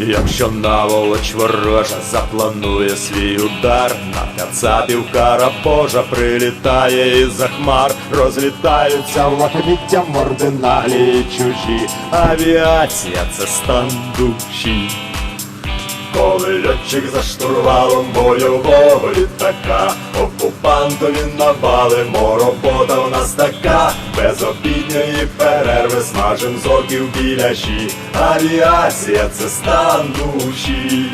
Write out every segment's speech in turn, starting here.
Якщо наволоч ворожа запланує свій удар, на кацапів кара Божа прилітає із-за хмар, розлітаються лахміття морди наглі чужі. Авіація це стан душі. Коли льотчик за штурвалом бойового літака, окупантові навалимо, робота в нас така, без обідньої перерви смажем зорків біляші. Авіація це стан душі.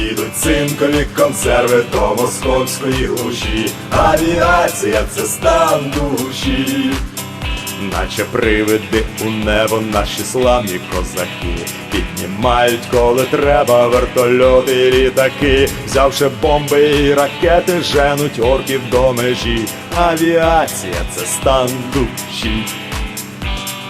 Їдуть цинкові консерви до московської глуші. Авіація це стан душі. Наче привиди у небо наші славні козаки Піднімають, коли треба вертольоти і літаки Взявши бомби і ракети, женуть орків до межі Авіація це стан душі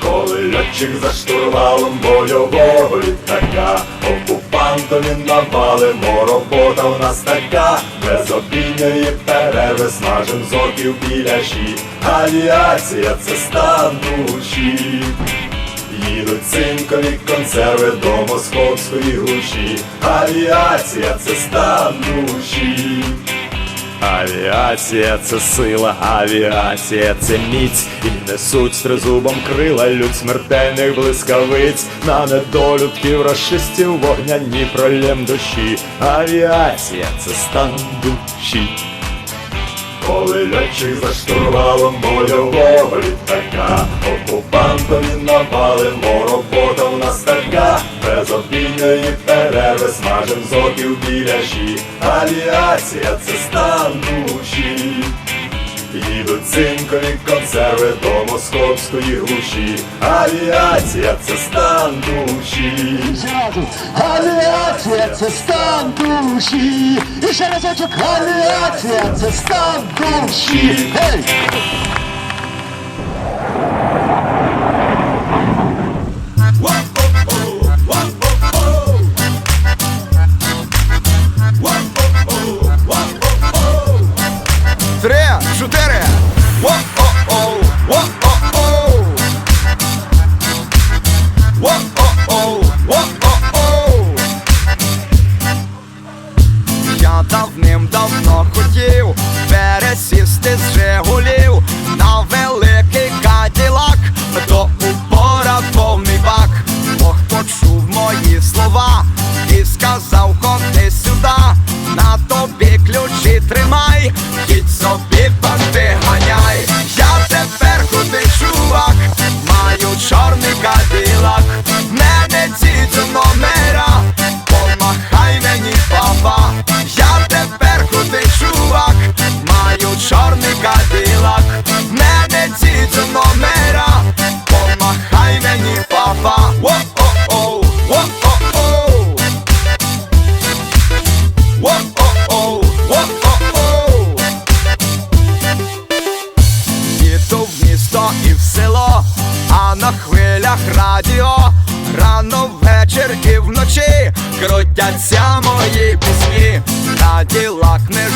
коли льотчик за штурвалом бойового літака Окупантові навалимо, робота в нас така. Без обідньої перерви смажем зорків біляші Авіація це стан душі Їдуть цинкові консерви до московської глуші Авіація це стан душі Авіація це сила, авіація це міць, і несуть стризубом крила людь смертельних блискавиць, на недолюдків расистів вогняні пролєм душі. Авіація це стан душі. Коли льотчик за штурвалом бойового літака Окупантові напалимо робота в нас така Без обійної перерви смажем зоків біляші Авіація це стан душі. Їдуть цинкові консерви до московської глуші Авіація це стан душі авіація це стан душі. І ще разочок авіація це стан душі. Гей! Давним-давно хотів пересісти з Жигулів на великий каділак, до упора повний бак. Бог почув мої слова і сказав, ходи сюди, на тобі ключі тримай, Рано вечір і вночі крутяться мої пісні, на ділак не